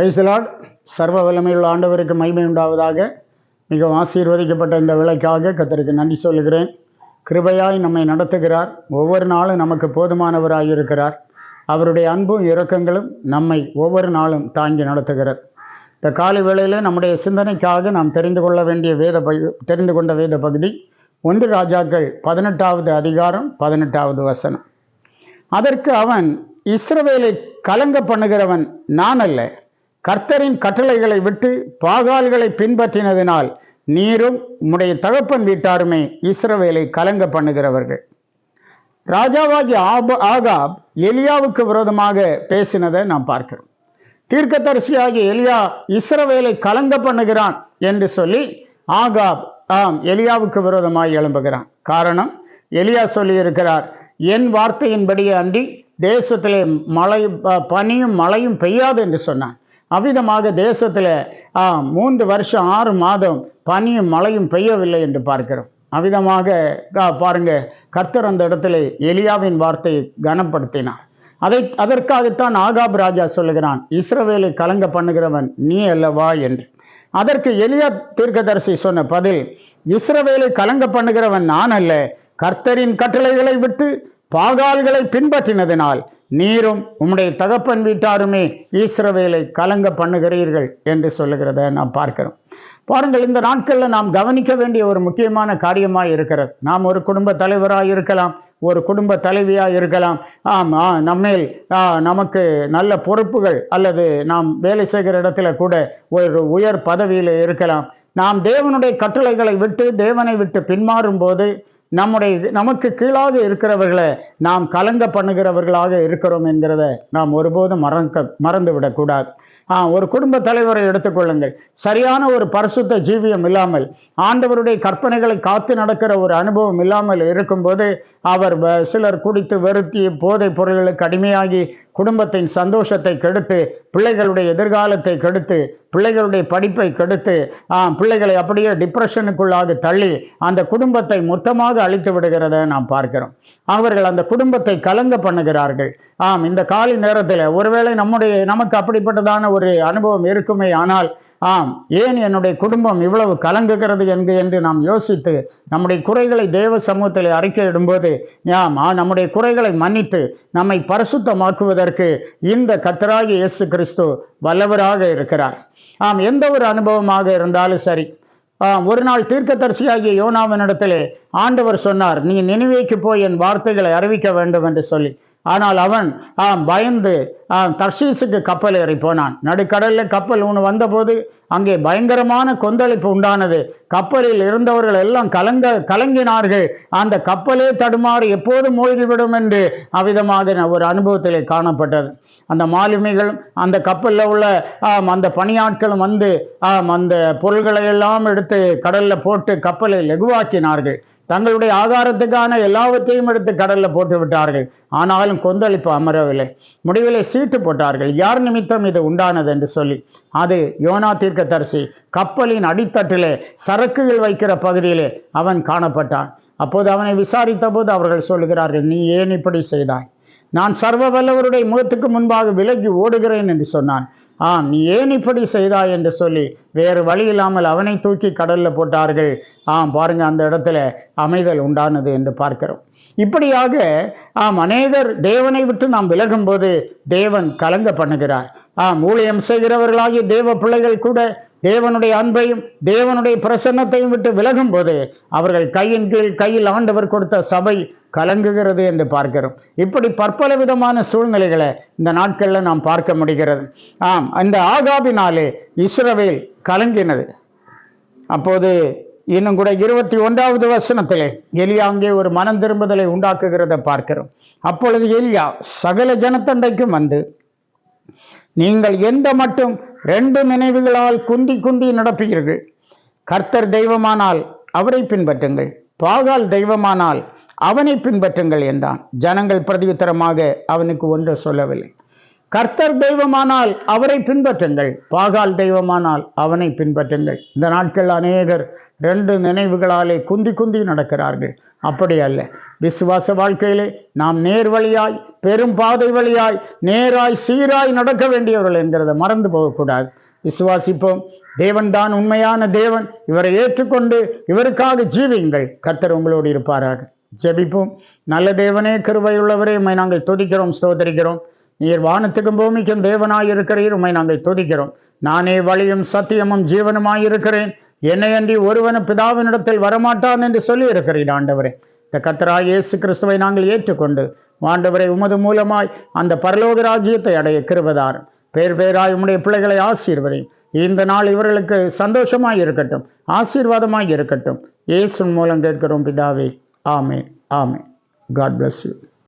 பிரைஸ்லாட் சர்வ வல்லமையுள்ள ஆண்டவருக்கு மகிமை உண்டாவதாக. மிகவும் ஆசீர்வதிக்கப்பட்ட இந்த விலைக்காக கத்தருக்கு நன்றி சொல்லுகிறேன். கிருபையாய் நம்மை நடத்துகிறார். ஒவ்வொரு நாளும் நமக்கு போதுமானவராய் இருக்கிறார். அவருடைய அன்பும் இரக்கங்களும் நம்மை ஒவ்வொரு நாளும் தாங்கி நடத்துகிறது இந்த காலை வேளையில் நம்முடைய சிந்தனைக்காக நாம் தெரிந்து கொள்ள வேண்டிய வேத பகு தெரிந்து கொண்ட வேத பகுதி ஒன்று ராஜாக்கள் பதினெட்டாவது அதிகாரம் பதினெட்டாவது வசனம். அதற்கு அவன் இஸ்ரவேலை கலங்க பண்ணுகிறவன் நான் அல்ல. கர்த்தரின் கட்டளைகளை விட்டு பாகால்களை பின்பற்றினதினால் நீரும் உம்முடைய தகப்பன் வீட்டாருமே இஸ்ரவேலை கலங்க பண்ணுகிறவர்கள். ராஜாவாகி ஆப ஆகாப் எலியாவுக்கு விரோதமாக பேசினதை நாம் பார்க்கிறோம். தீர்க்கதரிசியாகிய எலியா இஸ்ரவேலை கலங்க பண்ணுகிறான் என்று சொல்லி ஆகாப் ஆம் எலியாவுக்கு விரோதமாய் எழும்புகிறான். காரணம் எலியா சொல்லியிருக்கிறார் என் வார்த்தையின்படியே அன்றி தேசத்திலே மழை ப- பனியும் மழையும் பெய்யாது என்று சொன்னான். அவ்விதமாக தேசத்தில் மூன்று வருஷம் ஆறு மாதம் பனியும் மழையும் பெய்யவில்லை என்று பார்க்கிறோம். அவ்விதமாக பாருங்க கர்த்தர் அந்த இடத்துல எலியாவின் வார்த்தையை கனப்படுத்தினார். அதை அதற்காகத்தான் ஆகாப் ராஜா சொல்லுகிறான் இஸ்ரவேலை கலங்க பண்ணுகிறவன் நீ அல்லவா? என்று. அதற்கு எலியா தீர்க்கதரிசி சொன்ன பதில் இஸ்ரவேலை கலங்க பண்ணுகிறவன் நான் அல்ல. கர்த்தரின் கட்டளைகளை விட்டு பாகால்களை பின்பற்றினதினால் நீரும் உம்முடைய தகப்பன் வீட்டாருமே ஈஸ்ரவேலை கலங்க பண்ணுகிறீர்கள் என்று சொல்லுகிறத நாம் பார்க்கிறோம். பாருங்கள் இந்த நாட்களில் நாம் கவனிக்க வேண்டிய ஒரு முக்கியமான காரியமாக இருக்கிறது. நாம் ஒரு குடும்ப தலைவராக இருக்கலாம் ஒரு குடும்ப தலைவியாக இருக்கலாம். ஆம் ஆ, நம்மேல் நமக்கு நல்ல பொறுப்புகள் அல்லது நாம் வேலை செய்கிற இடத்துல கூட ஒரு உயர் பதவியில் இருக்கலாம். நாம் தேவனுடைய கட்டளைகளை விட்டு தேவனை விட்டு பின்மாறும் போது நம்முடைய நமக்கு கீழாக இருக்கிறவர்களை நாம் கலங்க பண்ணுகிறவர்களாக இருக்கிறோம் என்கிறத நாம் ஒருபோதும் மறக்க மறந்து விடக்கூடாது ஆ, ஒரு குடும்ப தலைவரை எடுத்துக்கொள்ளுங்கள் சரியான ஒரு பரிசுத்த ஜீவியம் இல்லாமல் ஆண்டவருடைய கற்பனைகளை காத்து நடக்கிற ஒரு அனுபவம் இல்லாமல் இருக்கும்போது அவர் வ- சிலர் குடித்து வெறுத்தி போதைப் பொருள்களுக்கு அடிமையாகி குடும்பத்தின் சந்தோஷத்தை கெடுத்து பிள்ளைகளுடைய எதிர்காலத்தை கெடுத்து பிள்ளைகளுடைய படிப்பை கெடுத்து பிள்ளைகளை அப்படியே டிப்ரெஷனுக்குள்ளாக தள்ளி அந்த குடும்பத்தை மொத்தமாக அழித்து விடுகிறத நாம் பார்க்கிறோம். அவர்கள் அந்த குடும்பத்தை கலங்க பண்ணுகிறார்கள். ஆம் இந்த காலை நேரத்தில் ஒருவேளை நம்முடைய நமக்கு அப்படிப்பட்டதான ஒரு அனுபவம் இருக்குமே ஆனால் ஆம் ஏன் என்னுடைய குடும்பம் இவ்வளவு கலங்குகிறது என்று என்று நாம் யோசித்து நம்முடைய குறைகளை தேவ சமூகத்தில் அறிக்கையிடும்போது ஆம் நம்முடைய குறைகளை மன்னித்து நம்மை பரிசுத்தமாக்குவதற்கு இந்த கத்தராகி இயேசு கிறிஸ்து வல்லவராக இருக்கிறார். ஆம் எந்த ஒரு அனுபவமாக இருந்தாலும் சரி. ஆம், ஒரு நாள் தீர்க்கதரிசியாகிய யோனாவினிடத்திலே ஆண்டவர் சொன்னார் நீ நினைவேக்கு போய் என் வார்த்தைகளை அறிவிக்க வேண்டும் என்று சொல்லி. ஆனால் அவன் ஆம் பயந்து ஆம், கப்பல் ஏறி போனான். நடுக்கடலில் கப்பல் ஒன்று வந்தபோது அங்கே பயங்கரமான கொந்தளிப்பு உண்டானது. கப்பலில் இருந்தவர்கள் எல்லாம் கலங்க கலங்கினார்கள். அந்த கப்பலே தடுமாறி எப்போது மூழ்கிவிடும் என்று அவ்விதமாக ஒரு அனுபவத்திலே காணப்பட்டது. அந்த மாலுமிகளும் அந்த கப்பலில் உள்ள ஆம், அந்த பணியாட்களும் வந்து ஆம், அந்த பொருள்களை எல்லாம் எடுத்து கடலில் போட்டு கப்பலை லெகுவாக்கினார்கள். தங்களுடைய ஆதாரத்துக்கான எல்லாவற்றையும் எடுத்து கடலில் போட்டு விட்டார்கள். ஆனாலும் கொந்தளிப்பு அமரவில்லை. முடிவிலே சீட்டு போட்டார்கள். யார் நிமித்தம் இது உண்டானது என்று சொல்லி. அது யோனா தீர்க்கதரிசி கப்பலின் அடித்தட்டிலே சரக்குகள் வைக்கிற பகுதியிலே அவன் காணப்பட்டான். அப்போது அவனை விசாரித்த போது அவர்கள் சொல்லுகிறார்கள் நீ ஏன் இப்படி செய்தாய்? நான் சர்வ வல்லவருடைய முகத்துக்கு முன்பாக விலகி ஓடுகிறேன் என்று சொன்னான். ஆம் நீ ஏன் இப்படி செய்தாய்? என்று சொல்லி வேறு வழி இல்லாமல் அவனை தூக்கி கடலில் போட்டார்கள். ஆம் பாருங்க அந்த இடத்துல அமைதல் உண்டானது என்று பார்க்கிறோம். இப்படியாக ஆம் அநேகர் தேவனை விட்டு நாம் விலகும்போது தேவன் கலங்க பண்ணுகிறார். ஆம் ஊழியம் செய்கிறவர்களாகிய தேவ பிள்ளைகள் கூட தேவனுடைய அன்பையும் தேவனுடைய பிரசன்னத்தையும் விட்டு விலகும் போது அவர்கள் கையின் கீழ் கையில் ஆண்டவர் கொடுத்த சபை கலங்குகிறது என்று பார்க்கிறோம். இப்படி பற்பல விதமான சூழ்நிலைகளை இந்த நாட்களில் நாம் பார்க்க முடிகிறது. ஆம் அந்த ஆகாபினாலே இஸ்ரவேல் கலங்கினது. அப்போது இன்னும் கூட இருபத்தி ஒன்றாவது வசனத்திலே எலியா அங்கே ஒரு மனம் திரும்புதலை உண்டாக்குகிறத பார்க்கிறோம். அப்பொழுது எலியா சகல ஜனத்தண்டைக்கும் வந்து நீங்கள் எந்த மட்டும் ரெண்டு நினைவுகளால் குந்தி குந்தி நடப்பீர்கள்? கர்த்தர் தெய்வமானால் அவரை பின்பற்றுங்கள். பாகால் தெய்வமானால் அவனை பின்பற்றுங்கள் என்றான். ஜனங்கள் பிரதியுத்தரமாக அவனுக்கு ஒன்று சொல்லவில்லை. கர்த்தர் தெய்வமானால் அவரை பின்பற்றுங்கள். பாகால் தெய்வமானால் அவனை பின்பற்றுங்கள். இந்த நாட்கள் அநேகர் ரெண்டு நினைவுகளாலே குந்தி குந்தி நடக்கிறார்கள். அப்படி அல்ல. விசுவாச வாழ்க்கையிலே நாம் நேர் வழியாய் பெரும் பாதை வழியாய் நேராய் சீராய் நடக்க வேண்டியவர்கள் என்கிறத மறந்து போகக்கூடாது. விசுவாசிப்போம். தேவன்தான் உண்மையான தேவன். இவரை ஏற்றுக்கொண்டு இவருக்காக ஜீவியுங்கள். கர்த்தர் உங்களோடு இருப்பாராக. ஜெபிப்போம். நல்ல தேவனே கிருபையுள்ளவரே நாங்கள் துதிக்கிறோம் சோதரிக்கிறோம் நீர் வானத்துக்கும் பூமிக்கும் தேவனாயிருக்கிறீர். உண்மை நாங்கள் துதிக்கிறோம். நானே வழியும் சத்தியமும் ஜீவனுமாயிருக்கிறேன். என்னை அன்றி ஒருவனும் பிதாவினிடத்தில் வரமாட்டான் என்று சொல்லி இருக்கிறீர் ஆண்டவரே. இந்த கத்தராய் இயேசு கிறிஸ்துவை நாங்கள் ஏற்றுக்கொண்டு ஆண்டவரை உமது மூலமாய் அந்த பரலோக ராஜ்யத்தை அடைய கிருபதார். பேர் பேராய் உம்முடைய பிள்ளைகளை ஆசீர்வதையும். இந்த நாள் இவர்களுக்கு சந்தோஷமாய் இருக்கட்டும் ஆசீர்வாதமாய் இருக்கட்டும் இயேசு மூலம் கேட்கிறோம் பிதாவே. ஆமே ஆமே காட் பிளஸ் யூ